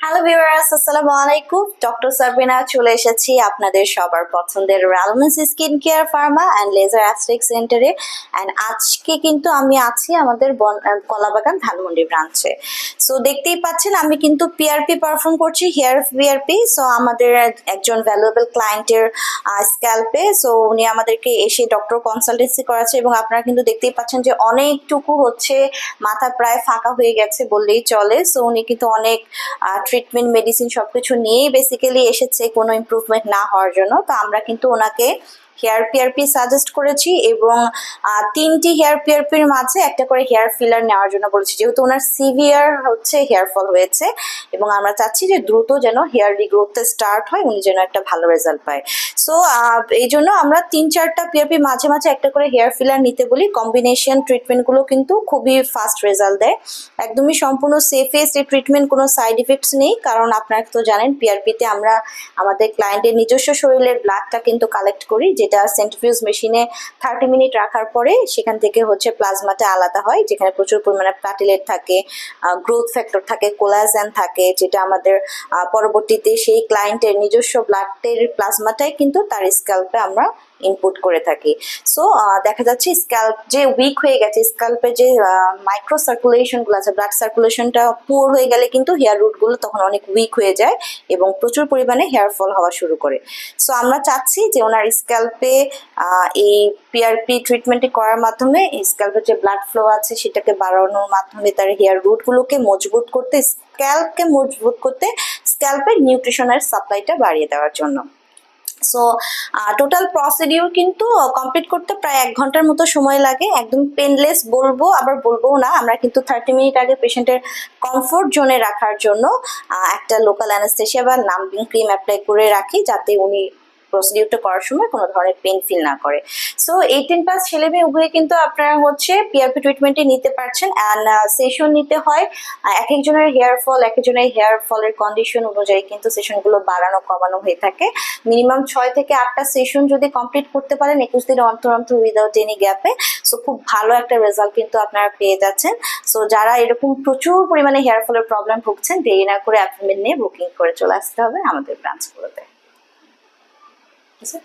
Hello viewers আসসালামু আলাইকুম doctor Sabina চলে এসেছি আপনাদের সবার পছন্দের রালমেন্স skin care pharma and laser aesthetic সেন্টারে অ্যান্ড আজকে কিন্তু আমি আছি আমাদের বন- কলাবাগান ধানমন্ডি ব্রাঞ্চে সো দেখতেই পাচ্ছেন, আমি কিন্তু পিআরপি পারফর্ম করছি হেয়ার পিআরপি সো আমাদের একজন ভ্যালুয়েবল ক্লায়েন্টের স্ক্যাল্পে সো উনি আমাদেরকে এসে ডক্টর কনসালটেন্সি করাচ্ছে এবং আপনারা কিন্তু দেখতেই পাচ্ছেন যে অনেকটুকু হচ্ছে, মাথা প্রায় ফাঁকা হয়ে গেছে বললেই চলে। সো উনি কিন্তু অনেক ট্রিটমেন্ট মেডিসিন সবকিছু নিয়েই বেসিক্যালি এসেছে কোনো ইম্প্রুভমেন্ট না হওয়ার জন্য। তো আমরা কিন্তু ওনাকে হেয়ার পিআরপি সাজেস্ট করেছি এবং তিনটি হেয়ার পিআরপির মাঝে একটা করে হেয়ার ফিলার নেওয়ার জন্য বলেছি। যেহেতু ওনার সিভিয়ার হচ্ছে হেয়ার ফল হয়েছে এবং আমরা চাচ্ছি যে দ্রুত যেন হেয়ার রিগ্রোথটা স্টার্ট হয়, উনি যেন একটা ভালো রেজাল্ট পায়। সো এই জন্য আমরা তিন চারটা পিআরপি মাঝে মাঝে একটা করে হেয়ার ফিলার নিতে বলি। কম্বিনেশন ট্রিটমেন্টগুলো কিন্তু খুবই ফাস্ট রেজাল্ট দেয়। একদমই সম্পূর্ণ সেফেস্ট এই ট্রিটমেন্ট কোনো সাইড ইফেক্টস নেই। কারণ আপনারা তো জানেন, পিআরপিতে আমরা আমাদের ক্লায়েন্টের নিজস্ব শরীরের ব্লাডটা কিন্তু কালেক্ট করি যেটা সেন্ট্রিফিউজ মেশিনে থার্টি মিনিট রাখার পরে সেখান থেকে হচ্ছে প্লাজমাটা আলাদা হয়, যেখানে প্রচুর পরিমাণে প্লাটিলেট থাকে গ্রোথ ফ্যাক্টর থাকে কোলাজেন থাকে, যেটা আমাদের পরবর্তীতে সেই ক্লায়েন্টের নিজস্ব ব্লাডের প্লাজমাটাই কিন্তু তার স্ক্যাল্পে আমরা ইনপুট করে থাকি। সো দেখা যাচ্ছে স্ক্যাল্প যে উইক হয়ে গেছে স্ক্যাল্পে যে মাইক্রো সার্কুলেশনগুলো আছে ব্লাড সার্কুলেশনটা পুয়ার হয়ে গেলে কিন্তু হেয়ার রুটগুলো তখন অনেক উইক হয়ে যায় এবং প্রচুর পরিমাণে হেয়ার ফল হওয়া শুরু করে। সো আমরা চাচ্ছি যে ওনার স্ক্যাল্পে এই পিআরপি ট্রিটমেন্টটি করার মাধ্যমে স্ক্যাল্পের যে ব্লাড ফ্লো আছে সেটাকে বাড়ানোর মাধ্যমে তার হেয়ার রুটগুলোকে মজবুত করতে স্ক্যাল্পকে মজবুত করতে স্ক্যাল্পের নিউট্রিশনের সাপ্লাইটা বাড়িয়ে দেওয়ার জন্য। সো টোটাল প্রসিডিউর কিন্তু কমপ্লিট করতে প্রায় এক ঘণ্টার মতো সময় লাগে। একদম পেনলেস বলব, আবার বলব না, আমরা কিন্তু থার্টি মিনিট আগে পেশেন্টের কমফোর্ট জোনে রাখার জন্য একটা লোকাল অ্যানাস্থেশিয়া বা নাম্বিং ক্রিম অ্যাপ্লাই করে রাখি, যাতে উনি প্রসিডিউরটা করার সময় কোনো ধরনের পেন ফিল না করে। সো এইটিন প্লাস ছেলে মেয়ে, উভয়ে কিন্তু আপনারা হচ্ছে পিআরপি ট্রিটমেন্টে নিতে পারছেন অ্যান্ড সেশন নিতে হয়। এক একজনের হেয়ার ফল এক একজনের হেয়ার ফলের কন্ডিশন অনুযায়ী কিন্তু সেশনগুলো বাড়ানো, কমানো হয়ে থাকে। মিনিমাম ছয় থেকে আটটা সেশন যদি কমপ্লিট করতে পারেন, একুশ দিন অন্তর অন্তর উইদাউট এনি গ্যাপে সো খুব ভালো একটা রেজাল্ট কিন্তু আপনারা পেয়ে যাচ্ছেন। সো যারা এরকম প্রচুর পরিমাণে হেয়ার ফলের প্রবলেম ভুগছেন, দেরি না করে অ্যাপয়েন্টমেন্ট নিয়ে বুকিং করে চলে আসতে হবে আমাদের ব্রাঞ্চগুলোতে ঠিক আছে